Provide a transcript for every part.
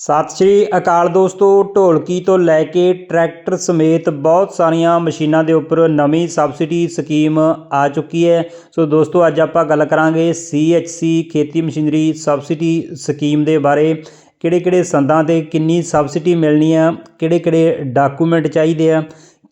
ਸਤਿ ਸ਼੍ਰੀ ਅਕਾਲ ਦੋਸਤੋ, ਢੋਲਕੀ ਤੋਂ ਲੈ ਕੇ ਟਰੈਕਟਰ ਸਮੇਤ ਬਹੁਤ ਸਾਰੀਆਂ ਮਸ਼ੀਨਾਂ ਦੇ ਉੱਪਰ ਨਵੀਂ ਸਬਸਿਡੀ ਸਕੀਮ ਆ ਚੁੱਕੀ ਹੈ। ਸੋ ਦੋਸਤੋ, ਅੱਜ ਆਪਾਂ ਗੱਲ ਕਰਾਂਗੇ CHC ਖੇਤੀ ਮਸ਼ੀਨਰੀ ਸਬਸਿਡੀ ਸਕੀਮ ਦੇ ਬਾਰੇ। ਕਿਹੜੇ ਕਿਹੜੇ ਸੰਦਾਂ ਤੇ ਕਿੰਨੀ ਸਬਸਿਡੀ ਮਿਲਣੀ ਆ ਕਿਹੜੇ ਕਿਹੜੇ ਡਾਕੂਮੈਂਟ ਚਾਹੀਦੇ ਆ,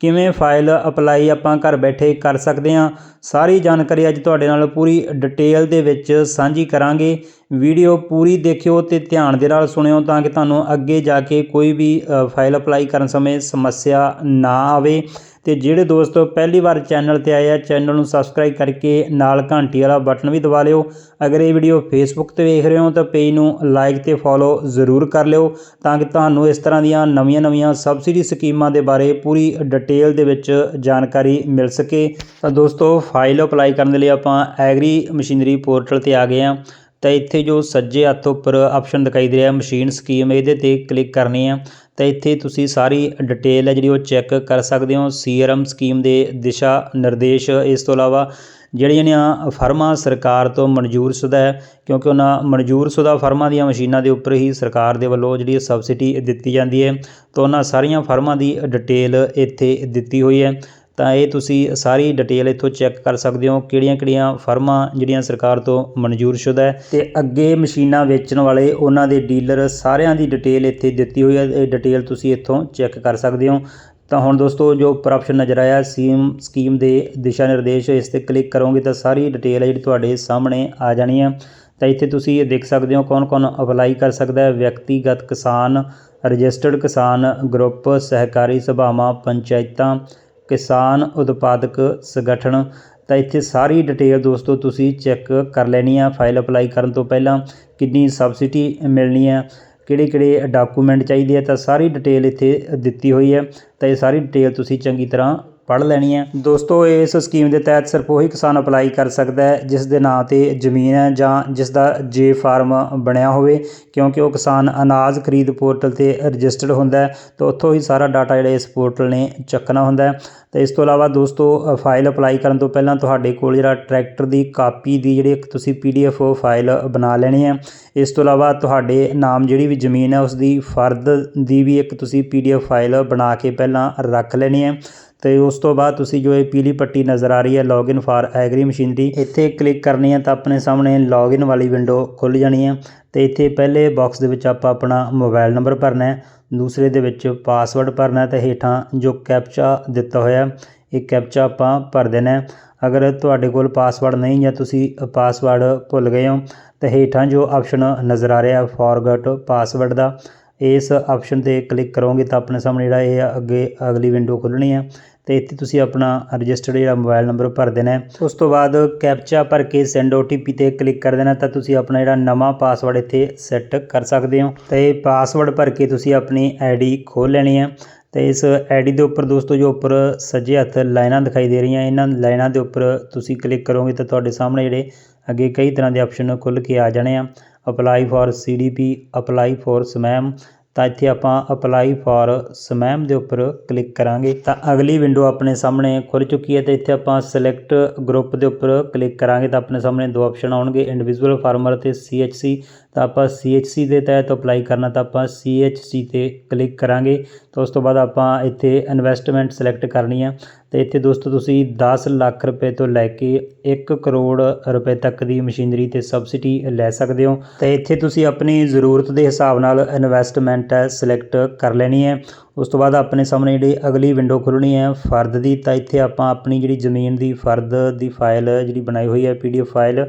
ਕਿਵੇਂ ਫਾਈਲ ਅਪਲਾਈ ਆਪਾਂ ਘਰ ਬੈਠੇ ਕਰ ਸਕਦੇ ਹਾਂ ਸਾਰੀ ਜਾਣਕਾਰੀ ਅੱਜ ਤੁਹਾਡੇ ਨਾਲ ਪੂਰੀ ਡਿਟੇਲ ਦੇ ਵਿੱਚ ਸਾਂਝੀ ਕਰਾਂਗੇ। ਵੀਡੀਓ ਪੂਰੀ ਦੇਖਿਓ ਤੇ ਧਿਆਨ ਦੇ ਨਾਲ ਸੁਣਿਓ ਤਾਂ ਕਿ ਤੁਹਾਨੂੰ ਅੱਗੇ ਜਾ ਕੇ ਕੋਈ ਵੀ ਫਾਈਲ ਅਪਲਾਈ ਕਰਨ ਸਮੇਂ ਸਮੱਸਿਆ ਨਾ ਆਵੇ। ਤੇ ਜਿਹੜੇ ਦੋਸਤੋ ਪਹਿਲੀ ਵਾਰ ਚੈਨਲ ਤੇ ਆਏ ਆ, ਚੈਨਲ ਨੂੰ ਸਬਸਕ੍ਰਾਈਬ ਕਰਕੇ ਨਾਲ ਘੰਟੀ ਵਾਲਾ ਬਟਨ ਵੀ ਦਬਾ ਲਿਓ। ਅਗਰ ਇਹ ਵੀਡੀਓ ਫੇਸਬੁੱਕ ਤੇ ਵੇਖ ਰਹੇ ਹੋ ਤਾਂ ਪੇਜ ਨੂੰ ਲਾਈਕ ਤੇ ਫੋਲੋ ਜ਼ਰੂਰ ਕਰ ਲਿਓ ਤਾਂ ਕਿ ਤੁਹਾਨੂੰ ਇਸ ਤਰ੍ਹਾਂ ਦੀਆਂ ਨਵੀਆਂ-ਨਵੀਆਂ ਸਬਸਿਡੀ ਸਕੀਮਾਂ ਦੇ ਬਾਰੇ ਪੂਰੀ ਡਿਟੇਲ ਦੇ ਵਿੱਚ ਜਾਣਕਾਰੀ ਮਿਲ ਸਕੇ। ਤਾਂ ਦੋਸਤੋ ਫਾਈਲ ਅਪਲਾਈ ਕਰਨ ਦੇ ਲਈ ਆਪਾਂ ਐਗਰੀ ਮਸ਼ੀਨਰੀ ਪੋਰਟਲ ਤੇ ਆ ਗਏ ਆ। ਤਾਂ ਇੱਥੇ ਜੋ ਸੱਜੇ ਹੱਥ ਉੱਪਰ ਆਪਸ਼ਨ ਦਿਖਾਈ ਦੇ ਰਿਹਾ ਮਸ਼ੀਨ ਸਕੀਮ, ਇਹਦੇ ਤੇ ਕਲਿੱਕ ਕਰਨੀ ਹੈ ਤਾਂ ਇੱਥੇ ਤੁਸੀਂ ਸਾਰੀ ਡਿਟੇਲ ਹੈ ਜਿਹੜੀ ਉਹ ਚੈੱਕ ਕਰ ਸਕਦੇ ਹੋ। ਸੀਆਰਐਮ ਸਕੀਮ ਦੇ ਦਿਸ਼ਾ ਨਿਰਦੇਸ਼ ਇਸ ਤੋਂ ਇਲਾਵਾ ਜਿਹੜੀਆਂ ਨੇ ਫਰਮਾਂ ਸਰਕਾਰ ਤੋਂ ਮਨਜ਼ੂਰਸ਼ੁਦਾ ਹੈ, ਕਿਉਂਕਿ ਉਹਨਾਂ ਮਨਜ਼ੂਰਸ਼ੁਦਾ ਫਰਮਾਂ ਦੀਆਂ ਮਸ਼ੀਨਾਂ ਦੇ ਉੱਪਰ ਹੀ ਸਰਕਾਰ ਦੇ ਵੱਲੋਂ ਜਿਹੜੀ ਸਬਸਿਡੀ ਦਿੱਤੀ ਜਾਂਦੀ ਹੈ। ਤਾਂ ਉਹਨਾਂ ਸਾਰੀਆਂ ਫਰਮਾਂ ਦੀ ਡਿਟੇਲ ਇੱਥੇ ਦਿੱਤੀ ਹੋਈ ਹੈ। ਤਾਂ ਇਹ ਤੁਸੀਂ ਸਾਰੀ ਡਿਟੇਲ ਇੱਥੋਂ ਚੈੱਕ ਕਰ ਸਕਦੇ ਹੋ ਕਿਹੜੀਆਂ-ਕਿਹੜੀਆਂ ਫਰਮਾਂ ਜਿਹੜੀਆਂ ਸਰਕਾਰ ਤੋਂ ਮਨਜ਼ੂਰਸ਼ੁਦਾ ਹੈ। ਤੇ ਅੱਗੇ ਮਸ਼ੀਨਾਂ ਵੇਚਣ ਵਾਲੇ ਉਹਨਾਂ ਦੇ ਡੀਲਰ ਸਾਰਿਆਂ ਦੀ ਡਿਟੇਲ ਇੱਥੇ ਦਿੱਤੀ ਹੋਈ ਹੈ। ਇਹ ਡਿਟੇਲ ਤੁਸੀਂ ਇੱਥੋਂ ਚੈੱਕ ਕਰ ਸਕਦੇ ਹੋ। ਤਾਂ ਹੁਣ ਦੋਸਤੋ ਜੋ ਉੱਪਰ ਆਪਸ਼ਨ ਨਜ਼ਰ ਆਇਆ ਸੀਮ ਸਕੀਮ ਦੇ ਦਿਸ਼ਾ ਨਿਰਦੇਸ਼ ਇਸ ਤੇ ਕਲਿੱਕ ਕਰੋਗੇ ਤਾਂ ਸਾਰੀ ਡਿਟੇਲ ਹੈ ਜਿਹੜੀ ਤੁਹਾਡੇ ਸਾਹਮਣੇ ਆ ਜਾਣੀ ਹੈ। ਤਾਂ ਇੱਥੇ ਤੁਸੀਂ ਇਹ ਦੇਖ ਸਕਦੇ ਹੋ ਕੌਣ-ਕੌਣ ਅਪਲਾਈ ਕਰ ਸਕਦਾ ਹੈ। ਵਿਅਕਤੀਗਤ ਕਿਸਾਨ ਰਜਿਸਟਰਡ ਕਿਸਾਨ ਗਰੁੱਪ ਸਹਿਕਾਰੀ ਸਭਾਵਾਂ, ਪੰਚਾਇਤਾਂ ਕਿਸਾਨ ਉਤਪਾਦਕ ਸੰਗਠਨ। ਤਾਂ ਇੱਥੇ ਸਾਰੀ ਡਿਟੇਲ ਦੋਸਤੋ ਤੁਸੀਂ ਚੈੱਕ ਕਰ ਲੈਣੀ ਆ ਫਾਈਲ ਅਪਲਾਈ ਕਰਨ ਤੋਂ ਪਹਿਲਾਂ ਕਿੰਨੀ ਸਬਸਿਡੀ ਮਿਲਣੀ ਹੈ ਕਿਹੜੇ ਕਿਹੜੇ ਡਾਕੂਮੈਂਟ ਚਾਹੀਦੇ ਆ, ਤਾਂ ਸਾਰੀ ਡਿਟੇਲ ਇੱਥੇ ਦਿੱਤੀ ਹੋਈ ਹੈ ਤਾਂ ਇਹ ਸਾਰੀ ਡਿਟੇਲ ਤੁਸੀਂ ਚੰਗੀ ਤਰ੍ਹਾਂ ਪੜ੍ਹ ਲੈਣੀ ਹੈ। ਦੋਸਤੋ, ਇਸ ਸਕੀਮ ਦੇ ਤਹਿਤ ਸਿਰਫ ਉਹੀ ਕਿਸਾਨ ਅਪਲਾਈ ਕਰ ਸਕਦਾ ਹੈ, ਜਿਸ ਦੇ ਨਾਂ ਤੇ ਜ਼ਮੀਨ ਹੈ ਜਾਂ ਜਿਸ ਦਾ ਜੇ ਫਾਰਮ ਬਣਿਆ ਹੋਵੇ, ਕਿਉਂਕਿ ਉਹ ਕਿਸਾਨ ਅਨਾਜ ਖਰੀਦ ਪੋਰਟਲ ਤੇ ਰਜਿਸਟਰਡ ਹੁੰਦਾ ਹੈ ਤਾਂ ਉੱਥੋਂ ਹੀ ਸਾਰਾ ਡਾਟਾ ਜਿਹੜਾ ਇਸ ਪੋਰਟਲ ਨੇ ਚੱਕਣਾ ਹੁੰਦਾ ਹੈ। ਤੇ ਇਸ ਤੋਂ ਇਲਾਵਾ ਦੋਸਤੋ, ਫਾਈਲ ਅਪਲਾਈ ਕਰਨ ਤੋਂ ਪਹਿਲਾਂ ਤੁਹਾਡੇ ਕੋਲ ਜਿਹੜਾ ਟਰੈਕਟਰ ਦੀ ਕਾਪੀ ਦੀ ਜਿਹੜੀ ਇੱਕ ਤੁਸੀਂ ਪੀਡੀਐਫ ਫਾਈਲ ਬਣਾ ਲੈਣੀ ਹੈ। ਇਸ ਤੋਂ ਇਲਾਵਾ ਤੁਹਾਡੇ ਨਾਮ ਜਿਹੜੀ ਵੀ ਜ਼ਮੀਨ ਹੈ, ਉਸ ਦੀ ਫਰਦ ਦੀ ਵੀ ਇੱਕ ਤੁਸੀਂ ਪੀਡੀਐਫ ਫਾਈਲ ਬਣਾ ਕੇ ਪਹਿਲਾਂ ਰੱਖ ਲੈਣੀ ਹੈ। ਤੇ ਉਸ ਤੋਂ ਬਾਅਦ ਤੁਸੀਂ ਜੋ ਇਹ ਪੀਲੀ ਪੱਟੀ ਨਜ਼ਰ ਆ ਰਹੀ ਹੈ ਲੌਗਇਨ ਫਾਰ ਐਗਰੀ ਮਸ਼ੀਨਰੀ ਇੱਥੇ ਕਲਿੱਕ ਕਰਨੀ ਹੈ ਤਾਂ ਆਪਣੇ ਸਾਹਮਣੇ ਲੌਗਇਨ ਵਾਲੀ ਵਿੰਡੋ ਖੁੱਲ ਜਾਣੀ ਹੈ ਤੇ ਇੱਥੇ ਪਹਿਲੇ ਬਾਕਸ ਦੇ ਵਿੱਚ ਆਪਾਂ ਆਪਣਾ ਮੋਬਾਈਲ ਨੰਬਰ ਭਰਨਾ ਹੈ, ਦੂਸਰੇ ਦੇ ਵਿੱਚ ਪਾਸਵਰਡ ਭਰਨਾ ਹੈ ਤੇ ਹੇਠਾਂ ਜੋ ਕੈਪਚਾ ਦਿੱਤਾ ਹੋਇਆ ਇਹ ਕੈਪਚਾ ਆਪਾਂ ਭਰ ਦੇਣਾ ਅਗਰ ਤੁਹਾਡੇ ਕੋਲ ਪਾਸਵਰਡ ਨਹੀਂ ਜਾਂ ਤੁਸੀਂ ਪਾਸਵਰਡ ਭੁੱਲ ਗਏ ਹੋ, ਤਾਂ ਹੇਠਾਂ ਜੋ ਆਪਸ਼ਨ ਨਜ਼ਰ ਆ ਰਿਹਾ ਫੋਰਗਟ ਪਾਸਵਰਡ ਦਾ ਇਸ ਆਪਸ਼ਨ ਤੇ ਕਲਿੱਕ ਕਰੋਗੇ ਤਾਂ ਆਪਣੇ ਸਾਹਮਣੇ ਜਿਹੜਾ ਇਹ ਅੱਗੇ ਅਗਲੀ ਵਿੰਡੋ ਖੁੱਲਣੀ ਹੈ ਤੇ ਇੱਥੇ ਤੁਸੀਂ ਆਪਣਾ ਰਜਿਸਟਰਡ ਜਿਹੜਾ ਮੋਬਾਈਲ ਨੰਬਰ ਭਰ ਦੇਣਾ ਹੈ। ਉਸ ਤੋਂ ਬਾਅਦ ਕੈਪਚਾ ਭਰ ਕੇ ਸੈਂਡ OTP ਤੇ ਕਲਿੱਕ ਕਰ ਦੇਣਾ ਤਾਂ ਤੁਸੀਂ ਆਪਣਾ ਜਿਹੜਾ ਨਵਾਂ ਪਾਸਵਰਡ ਇੱਥੇ ਸੈੱਟ ਕਰ ਸਕਦੇ ਹੋ। ਤੇ ਇਹ ਪਾਸਵਰਡ ਭਰ ਕੇ ਤੁਸੀਂ ਆਪਣੀ ਆਈਡੀ ਖੋਲ ਲੈਣੀ ਹੈ। ਤੇ ਇਸ ਆਈਡੀ ਦੇ ਉੱਪਰ ਦੋਸਤੋ ਜੋ ਉੱਪਰ ਸੱਜੇ ਹੱਥ ਲਾਈਨਾਂ ਦਿਖਾਈ ਦੇ ਰਹੀਆਂ, ਇਹਨਾਂ ਲਾਈਨਾਂ ਦੇ ਉੱਪਰ ਤੁਸੀਂ ਕਲਿੱਕ ਕਰੋਗੇ ਤਾਂ ਤੁਹਾਡੇ ਸਾਹਮਣੇ ਜਿਹੜੇ ਅੱਗੇ ਕਈ ਤਰ੍ਹਾਂ ਦੇ ਆਪਸ਼ਨ ਖੁੱਲ੍ਹ ਕੇ ਆ ਜਾਣੇ ਆ। Apply for C D P apply for SMAM ਤਾਂ ਇੱਥੇ ਆਪਾਂ ਅਪਲਾਈ ਫਾਰ ਸਮੈਮ ਦੇ ਉੱਪਰ ਕਲਿੱਕ ਕਰਾਂਗੇ। ਤਾਂ ਅਗਲੀ ਵਿੰਡੋ ਆਪਣੇ ਸਾਹਮਣੇ ਖੁੱਲ ਚੁੱਕੀ ਹੈ ਤੇ ਇੱਥੇ ਆਪਾਂ ਸਿਲੈਕਟ ਗਰੁੱਪ ਦੇ ਉੱਪਰ ਕਲਿੱਕ ਕਰਾਂਗੇ ਤਾਂ ਆਪਣੇ ਸਾਹਮਣੇ ਦੋ ਆਪਸ਼ਨ ਆਉਣਗੇ ਇੰਡੀਵਿਜੂਅਲ ਫਾਰਮਰ ਤੇ CHC ਤਾਂ ਆਪਾਂ CHC ਦੇ ਤਹਿਤ ਅਪਲਾਈ ਕਰਨਾ ਤਾਂ ਆਪਾਂ CHC ਤੇ ਕਲਿੱਕ ਕਰਾਂਗੇ। ਤਾਂ ਉਸ ਤੋਂ ਬਾਅਦ ਆਪਾਂ ਇੱਥੇ ਇਨਵੈਸਟਮੈਂਟ ਸਿਲੈਕਟ ਕਰਨੀ ਆ। ਤੇ ਇੱਥੇ ਦੋਸਤੋ ਤੁਸੀਂ 10 ਲੱਖ ਰੁਪਏ ਤੋਂ ਲੈ ਕੇ 1 ਕਰੋੜ ਰੁਪਏ ਤੱਕ ਦੀ ਮਸ਼ੀਨਰੀ ਤੇ ਸਬਸਿਡੀ ਲੈ ਸਕਦੇ ਹੋ। ਤੇ ਇੱਥੇ ਤੁਸੀਂ ਆਪਣੀ ਜ਼ਰੂਰਤ ਦੇ ਹਿਸਾਬ ਨਾਲ ਇਨਵੈਸਟਮੈਂਟ ਹੈ ਸਿਲੈਕਟ ਕਰ ਲੈਣੀ ਹੈ। ਉਸ ਤੋਂ ਬਾਅਦ ਆਪਣੇ ਸਾਹਮਣੇ ਜਿਹੜੀ ਅਗਲੀ ਵਿੰਡੋ ਖੁੱਲਣੀ ਹੈ, ਫਰਦ ਦੀ, ਤਾਂ ਇੱਥੇ ਆਪਾਂ ਆਪਣੀ ਜਿਹੜੀ ਜ਼ਮੀਨ ਦੀ, ਫਰਦ ਦੀ ਫਾਈਲ ਜਿਹੜੀ ਬਣਾਈ ਹੋਈ ਹੈ ਪੀਡੀਐਫ ਫਾਈਲ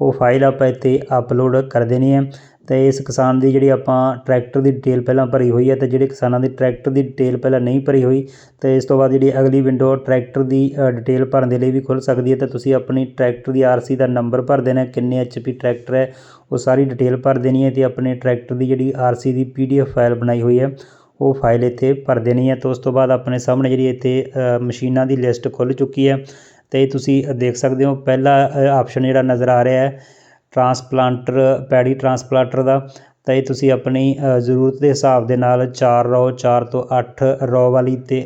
ਉਹ ਫਾਈਲ ਆਪਾਂ ਇੱਥੇ ਅਪਲੋਡ ਕਰ ਦੇਣੀ ਹੈ। ਅਤੇ ਇਸ ਕਿਸਾਨ ਦੀ ਜਿਹੜੀ ਆਪਾਂ ਟਰੈਕਟਰ ਦੀ ਡਿਟੇਲ ਪਹਿਲਾਂ ਭਰੀ ਹੋਈ ਹੈ ਅਤੇ ਜਿਹੜੇ ਕਿਸਾਨਾਂ ਦੀ ਟਰੈਕਟਰ ਦੀ ਡਿਟੇਲ ਪਹਿਲਾਂ ਨਹੀਂ ਭਰੀ ਹੋਈ ਅਤੇ ਇਸ ਤੋਂ ਬਾਅਦ ਜਿਹੜੀ ਅਗਲੀ ਵਿੰਡੋ ਟਰੈਕਟਰ ਦੀ ਡਿਟੇਲ ਭਰਨ ਦੇ ਲਈ ਵੀ ਖੁੱਲ੍ਹ ਸਕਦੀ ਹੈ ਅਤੇ ਤੁਸੀਂ ਆਪਣੀ ਟਰੈਕਟਰ ਦੀ ਆਰ ਸੀ ਦਾ ਨੰਬਰ ਭਰ ਦੇਣਾ ਕਿੰਨੇ ਐਚਪੀ ਟਰੈਕਟਰ ਹੈ, ਉਹ ਸਾਰੀ ਡਿਟੇਲ ਭਰ ਦੇਣੀ ਹੈ ਅਤੇ ਆਪਣੇ ਟਰੈਕਟਰ ਦੀ ਜਿਹੜੀ ਆਰ ਸੀ ਦੀ ਪੀ ਡੀ ਪੀਡੀਐਫ ਫਾਈਲ ਬਣਾਈ ਹੋਈ ਹੈ, ਉਹ ਫਾਈਲ ਇੱਥੇ ਭਰ ਦੇਣੀ ਹੈ ਅਤੇ ਉਸ ਤੋਂ ਬਾਅਦ ਆਪਣੇ ਸਾਹਮਣੇ ਜਿਹੜੀ ਇੱਥੇ ਮਸ਼ੀਨਾਂ ਦੀ ਲਿਸਟ ਖੁੱਲ੍ਹ ਚੁੱਕੀ ਹੈ ਅਤੇ ਤੁਸੀਂ ਦੇਖ ਸਕਦੇ ਹੋ, ਪਹਿਲਾ ਆਪਸ਼ਨ ਜਿਹੜਾ ਨਜ਼ਰ ਆ ਰਿਹਾ ਹੈ ਟਰਾਂਸਪਲਾਂਟਰ ਪੈਡੀ ਟਰਾਂਸਪਲਾਂਟਰ ਦਾ। ਤਾਂ ਇਹ ਤੁਸੀਂ ਆਪਣੀ ਜ਼ਰੂਰਤ ਦੇ ਹਿਸਾਬ ਦੇ ਨਾਲ ਚਾਰ ਰੋ ਚਾਰ ਤੋਂ ਅੱਠ ਰੋ ਵਾਲੀ ਅਤੇ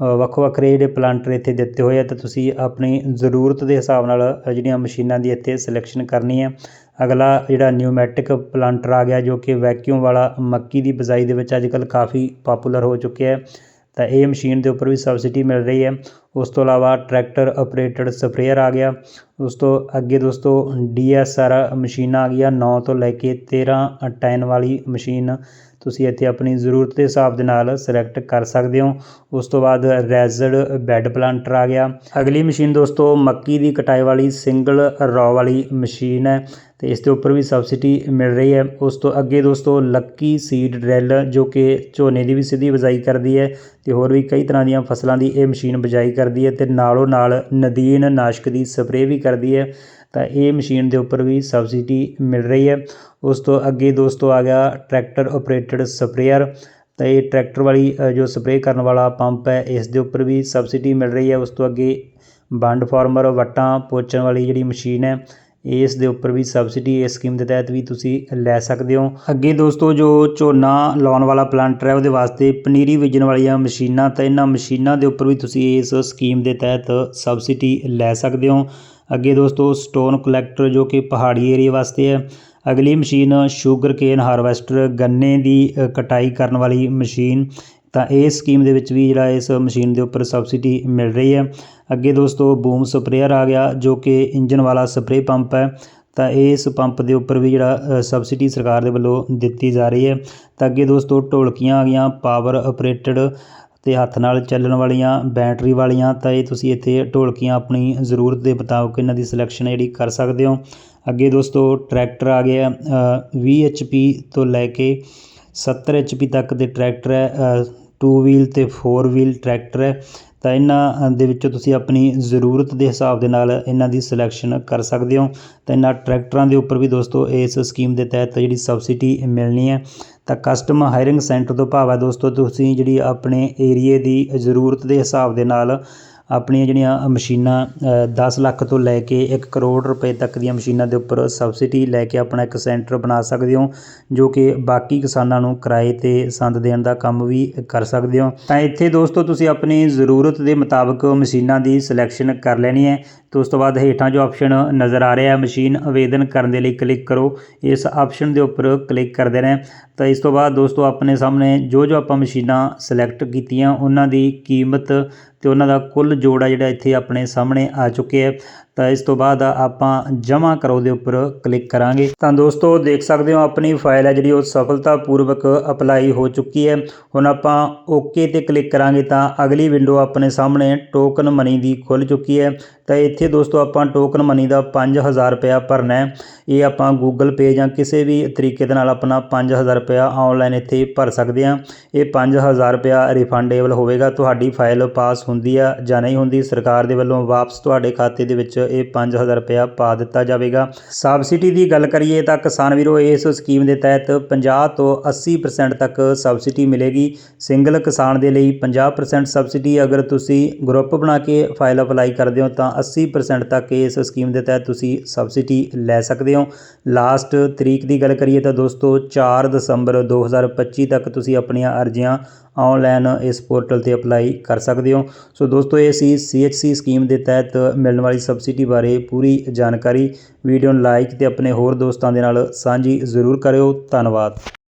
ਵੱਖੋ ਵੱਖਰੇ ਜਿਹੜੇ ਪਲਾਂਟਰ ਇੱਥੇ ਦਿੱਤੇ ਹੋਏ ਆ। ਤਾਂ ਤੁਸੀਂ ਆਪਣੀ ਜ਼ਰੂਰਤ ਦੇ ਹਿਸਾਬ ਨਾਲ ਜਿਹੜੀਆਂ ਮਸ਼ੀਨਾਂ ਦੀ ਇੱਥੇ ਸਿਲੈਕਸ਼ਨ ਕਰਨੀ ਹੈ ਅਗਲਾ ਜਿਹੜਾ ਨਿਊਮੈਟਿਕ ਪਲਾਂਟਰ ਆ ਗਿਆ, ਜੋ ਕਿ ਵੈਕਿਊਮ ਵਾਲਾ ਮੱਕੀ ਦੀ ਬਿਜਾਈ ਦੇ ਵਿੱਚ ਅੱਜ ਕੱਲ੍ਹ ਕਾਫੀ ਪਾਪੂਲਰ ਹੋ ਚੁੱਕਿਆ ਹੈ। ਤਾਂ ਇਹ ਮਸ਼ੀਨ ਦੇ ਉੱਪਰ ਵੀ ਸਬਸਿਡੀ ਮਿਲ ਰਹੀ ਹੈ। ਉਸ ਤੋਂ ਇਲਾਵਾ ਟਰੈਕਟਰ ਆਪਰੇਟਡ ਸਪਰੇਅਰ ਆ ਗਿਆ। ਉਸ ਤੋਂ ਅੱਗੇ ਦੋਸਤੋ ਡੀ ਐੱਸ ਆਰ ਮਸ਼ੀਨਾਂ ਆ ਗਈਆਂ। 9 ਤੋਂ ਲੈ ਕੇ 13 ਟੈਨ ਵਾਲੀ ਮਸ਼ੀਨ ਤੁਸੀਂ ਇੱਥੇ ਆਪਣੀ ਜ਼ਰੂਰਤ ਦੇ ਹਿਸਾਬ ਦੇ ਨਾਲ ਸਿਲੈਕਟ ਕਰ ਸਕਦੇ ਹੋ। ਉਸ ਤੋਂ ਬਾਅਦ ਰੈਜ਼ਡ ਬੈੱਡ ਪਲਾਂਟਰ ਆ ਗਿਆ। ਅਗਲੀ ਮਸ਼ੀਨ ਦੋਸਤੋ ਮੱਕੀ ਦੀ ਕਟਾਈ ਵਾਲੀ ਸਿੰਗਲ ਰੌ ਵਾਲੀ ਮਸ਼ੀਨ ਹੈ। ਤੇ ਇਸ ਦੇ ਉੱਪਰ ਵੀ ਸਬਸਿਡੀ ਮਿਲ ਰਹੀ ਹੈ। ਉਸ ਤੋਂ ਅੱਗੇ ਦੋਸਤੋ, ਲੱਕੀ ਸੀਡ ਡਰਿਲ ਜੋ ਕਿ ਝੋਨੇ ਦੀ ਵੀ ਸਿੱਧੀ ਬਿਜਾਈ ਕਰਦੀ ਹੈ ਤੇ ਹੋਰ ਵੀ ਕਈ ਤਰ੍ਹਾਂ ਦੀਆਂ ਫਸਲਾਂ ਦੀ ਇਹ ਮਸ਼ੀਨ ਬਿਜਾਈ ਕਰਦੀ ਹੈ ਤੇ ਨਾਲੋਂ ਨਾਲ ਨਦੀਨ ਨਾਸ਼ਕ ਦੀ ਸਪਰੇਅ ਵੀ ਕਰਦੀ ਹੈ। ਤਾਂ ਇਹ ਮਸ਼ੀਨ ਦੇ ਉੱਪਰ ਵੀ ਸਬਸਿਡੀ ਮਿਲ ਰਹੀ ਹੈ। ਉਸ ਤੋਂ ਅੱਗੇ ਦੋਸਤੋ ਆ ਗਿਆ ਟਰੈਕਟਰ ਆਪਰੇਟਡ ਸਪਰੇਅਰ। ਤਾਂ ਇਹ ਟਰੈਕਟਰ ਵਾਲੀ ਜੋ ਸਪਰੇਅ ਕਰਨ ਵਾਲਾ ਪੰਪ ਹੈ, ਇਸ ਦੇ ਉੱਪਰ ਵੀ ਸਬਸਿਡੀ ਮਿਲ ਰਹੀ ਹੈ। ਉਸ ਤੋਂ ਅੱਗੇ ਬੰਡ ਫਾਰਮਰ, ਵੱਟਾਂ ਪੋਚਣ ਵਾਲੀ ਜਿਹੜੀ ਮਸ਼ੀਨ ਹੈ ਇਸ ਦੇ ਉੱਪਰ ਵੀ ਸਬਸਿਡੀ ਇਸ ਸਕੀਮ ਦੇ ਤਹਿਤ ਵੀ ਤੁਸੀਂ ਲੈ ਸਕਦੇ ਹੋ। ਅੱਗੇ ਦੋਸਤੋ ਜੋ ਝੋਨਾ ਲਾਉਣ ਵਾਲਾ ਪਲਾਂਟਰ ਹੈ, ਉਹਦੇ ਵਾਸਤੇ ਪਨੀਰੀ ਬੀਜਣ ਵਾਲੀਆਂ ਮਸ਼ੀਨਾਂ ਤਾਂ ਇਹਨਾਂ ਮਸ਼ੀਨਾਂ ਦੇ ਉੱਪਰ ਵੀ ਤੁਸੀਂ ਇਸ ਸਕੀਮ ਦੇ ਤਹਿਤ ਸਬਸਿਡੀ ਲੈ ਸਕਦੇ ਹੋ। ਅੱਗੇ ਦੋਸਤੋ ਸਟੋਨ ਕਲੈਕਟਰ ਜੋ ਕਿ ਪਹਾੜੀ ਏਰੀਆ ਵਾਸਤੇ ਹੈ, ਅਗਲੀ ਮਸ਼ੀਨ ਸ਼ੂਗਰ ਕੇਨ ਹਾਰਵੈਸਟਰ ਗੰਨੇ ਦੀ ਕਟਾਈ ਕਰਨ ਵਾਲੀ ਮਸ਼ੀਨ ਤਾਂ ਇਸ ਸਕੀਮ ਦੇ ਵਿੱਚ ਵੀ ਜਿਹੜਾ ਇਸ ਮਸ਼ੀਨ ਦੇ ਉੱਪਰ ਸਬਸਿਡੀ ਮਿਲ ਰਹੀ ਹੈ। ਅੱਗੇ ਦੋਸਤੋ ਬੂਮ ਸਪਰੇਅਰ ਆ ਗਿਆ ਜੋ ਕਿ ਇੰਜਨ ਵਾਲਾ ਸਪਰੇਅ ਪੰਪ ਹੈ। ਤਾਂ ਇਸ ਪੰਪ ਦੇ ਉੱਪਰ ਵੀ ਜਿਹੜਾ ਸਬਸਿਡੀ ਸਰਕਾਰ ਦੇ ਵੱਲੋਂ ਦਿੱਤੀ ਜਾ ਰਹੀ ਹੈ। ਤਾਂ ਅੱਗੇ ਦੋਸਤੋ ਢੋਲਕੀਆਂ ਆ ਗਈਆਂ, ਪਾਵਰ ਆਪਰੇਟਡ ਤੇ ਹੱਥ ਨਾਲ ਚੱਲਣ ਵਾਲੀਆਂ, ਬੈਟਰੀ ਵਾਲੀਆਂ, ਤਾਂ ਇਹ ਤੁਸੀਂ ਇੱਥੇ ਢੋਲਕੀਆਂ ਆਪਣੀ ਜ਼ਰੂਰਤ ਦੇ ਮੁਤਾਬਕ ਇਹਨਾਂ ਦੀ ਸਿਲੈਕਸ਼ਨ ਜਿਹੜੀ ਕਰ ਸਕਦੇ ਹੋ। ਅੱਗੇ ਦੋਸਤੋ ਟਰੈਕਟਰ ਆ ਗਿਆ 20 HP ਤੋਂ ਲੈ ਕੇ 70 HP ਤੱਕ ਦੇ ਟਰੈਕਟਰ ਹੈ ਟੂ ਵੀਲ ਅਤੇ ਫੋਰ ਵੀਲ ਟਰੈਕਟਰ ਹੈ, ਤਾਂ ਇਹਨਾਂ ਦੇ ਵਿੱਚੋਂ ਤੁਸੀਂ ਆਪਣੀ ਜ਼ਰੂਰਤ ਦੇ ਹਿਸਾਬ ਦੇ ਨਾਲ ਇਹਨਾਂ ਦੀ ਸਿਲੈਕਸ਼ਨ ਕਰ ਸਕਦੇ ਹੋ। ਤਾਂ ਇਹਨਾਂ ਟਰੈਕਟਰਾਂ ਦੇ ਉੱਪਰ ਵੀ ਦੋਸਤੋ, ਇਸ ਸਕੀਮ ਦੇ ਤਹਿਤ ਜਿਹੜੀ ਸਬਸਿਡੀ ਮਿਲਣੀ ਹੈ, ਤਾਂ ਕਸਟਮ ਹਾਇਰਿੰਗ ਸੈਂਟਰ ਤੋਂ ਭਾਵ ਹੈ ਦੋਸਤੋ, ਤੁਸੀਂ ਜਿਹੜੀ ਆਪਣੇ ਏਰੀਏ ਦੀ ਜ਼ਰੂਰਤ ਦੇ ਹਿਸਾਬ ਦੇ ਨਾਲ ਆਪਣੀਆਂ ਜਿਹੜੀਆਂ ਮਸ਼ੀਨਾਂ ਦਸ ਲੱਖ ਤੋਂ ਲੈ ਕੇ ਇੱਕ ਕਰੋੜ ਰੁਪਏ ਤੱਕ ਦੀਆਂ ਮਸ਼ੀਨਾਂ ਦੇ ਉੱਪਰ ਸਬਸਿਡੀ ਲੈ ਕੇ ਆਪਣਾ ਇੱਕ ਸੈਂਟਰ ਬਣਾ ਸਕਦੇ ਹੋ, ਜੋ ਕਿ ਬਾਕੀ ਕਿਸਾਨਾਂ ਨੂੰ ਕਿਰਾਏ ਤੇ ਸੰਦ ਦੇਣ ਦਾ ਕੰਮ ਵੀ ਕਰ ਸਕਦੇ ਹੋ। ਤਾਂ ਇੱਥੇ ਦੋਸਤੋ, ਤੁਸੀਂ ਆਪਣੀ ਜ਼ਰੂਰਤ ਦੇ ਮੁਤਾਬਕ ਮਸ਼ੀਨਾਂ ਦੀ ਸਿਲੈਕਸ਼ਨ ਕਰ ਲੈਣੀ ਹੈ। ਤੇ ਉਸ ਤੋਂ ਬਾਅਦ ਹੇਠਾਂ ਜੋ ਆਪਸ਼ਨ ਨਜ਼ਰ ਆ ਰਿਹਾ ਹੈ, ਮਸ਼ੀਨ ਆਵੇਦਨ ਕਰਨ ਦੇ ਲਈ ਕਲਿੱਕ ਕਰੋ। ਇਸ ਆਪਸ਼ਨ ਦੇ ਉੱਪਰ ਕਲਿੱਕ ਕਰ ਦੇਣਾ ਤਾਂ ਇਸ ਤੋਂ ਬਾਅਦ ਦੋਸਤੋ ਆਪਣੇ ਸਾਹਮਣੇ ਜੋ ਜੋ ਆਪਾਂ ਮਸ਼ੀਨਾਂ ਸਿਲੈਕਟ ਕੀਤੀਆਂ, ਉਹਨਾਂ ਦੀ ਕੀਮਤ ਅਤੇ ਉਹਨਾਂ ਦਾ ਕੁੱਲ ਜੋੜ ਆ ਜਿਹੜਾ ਇੱਥੇ ਆਪਣੇ ਸਾਹਮਣੇ ਆ ਚੁੱਕਿਆ ਹੈ। ਤਾਂ ਇਸ ਤੋਂ ਬਾਅਦ ਆਪਾਂ ਜਮ੍ਹਾਂ ਕਰੋ ਦੇ ਉੱਪਰ ਕਲਿੱਕ ਕਰਾਂਗੇ। ਤਾਂ ਦੋਸਤੋ, ਦੇਖ ਸਕਦੇ ਹੋ ਆਪਣੀ ਫਾਈਲ ਹੈ ਜਿਹੜੀ, ਉਹ ਸਫਲਤਾਪੂਰਵਕ ਅਪਲਾਈ ਹੋ ਚੁੱਕੀ ਹੈ। ਹੁਣ ਆਪਾਂ ਓਕੇ ਤੇ ਕਲਿੱਕ ਕਰਾਂਗੇ ਤਾਂ ਅਗਲੀ ਵਿੰਡੋ ਆਪਣੇ ਸਾਹਮਣੇ ਟੋਕਨ ਮਨੀ ਦੀ ਖੁੱਲ ਚੁੱਕੀ ਹੈ। ਤਾਂ ਇੱਥੇ ਦੋਸਤੋ, ਆਪਾਂ ਟੋਕਨ ਮਨੀ ਦਾ 5000 ਰੁਪਇਆ ਭਰਨਾ ਹੈ। ਇਹ ਆਪਾਂ ਗੂਗਲ ਪੇ ਜਾਂ ਕਿਸੇ ਵੀ ਤਰੀਕੇ ਦੇ ਨਾਲ ਆਪਣਾ 5000 ਰੁਪਇਆ ਆਨਲਾਈਨ ਇੱਥੇ ਭਰ ਸਕਦੇ ਹਾਂ। ਇਹ 5000 ਰੁਪਇਆ ਰਿਫੰਡੇਬਲ ਹੋਵੇਗਾ। ਤੁਹਾਡੀ ਫਾਈਲ ਪਾਸ ਹੁੰਦੀ ਆ ਜਾਂ ਨਹੀਂ ਹੁੰਦੀ, ਸਰਕਾਰ ਦੇ ਵੱਲੋਂ ਵਾਪਸ ਤੁਹਾਡੇ ਖਾਤੇ ਦੇ ਵਿੱਚ ਇਹ 5000 ਰੁਪਇਆ ਪਾ ਦਿੱਤਾ ਜਾਵੇਗਾ। ਸਬਸਿਡੀ ਦੀ ਗੱਲ ਕਰੀਏ ਤਾਂ ਕਿਸਾਨ ਵੀਰੋ, ਇਸ ਸਕੀਮ ਦੇ ਤਹਿਤ 50 ਤੋਂ 80% ਤੱਕ ਸਬਸਿਡੀ ਮਿਲੇਗੀ। ਸਿੰਗਲ ਕਿਸਾਨ ਦੇ ਲਈ 50% ਸਬਸਿਡੀ। ਅਗਰ ਤੁਸੀਂ ਗਰੁੱਪ ਬਣਾ ਕੇ ਫਾਈਲ ਅਪਲਾਈ ਕਰਦੇ ਹੋ ਤਾਂ 80% ਤੱਕ ਇਸ ਸਕੀਮ ਦੇ ਤਹਿਤ ਤੁਸੀਂ ਸਬਸਿਡੀ ਲੈ ਸਕਦੇ ਹੋ। ਲਾਸਟ ਤਰੀਕ ਦੀ ਗੱਲ ਕਰੀਏ ਤਾਂ ਦੋਸਤੋ 4 ਦਸੰਬਰ 2025 ਤੱਕ ਤੁਸੀਂ ਆਪਣੀਆਂ ਅਰਜ਼ੀਆਂ ਆਨਲਾਈਨ ਇਸ ਪੋਰਟਲ ਤੇ ਅਪਲਾਈ ਕਰ ਸਕਦੇ ਹੋ। ਸੋ ਦੋਸਤੋ, ਇਹ ਸੀ CHC ਸਕੀਮ ਦੇ ਤਹਿਤ ਮਿਲਣ ਵਾਲੀ ਸਬਸਿਡੀ ਬਾਰੇ ਪੂਰੀ ਜਾਣਕਾਰੀ। ਵੀਡੀਓ ਨੂੰ ਲਾਈਕ ਤੇ ਆਪਣੇ ਹੋਰ ਦੋਸਤਾਂ ਦੇ ਨਾਲ ਸਾਂਝੀ ਜ਼ਰੂਰ ਕਰਿਓ। ਧੰਨਵਾਦ।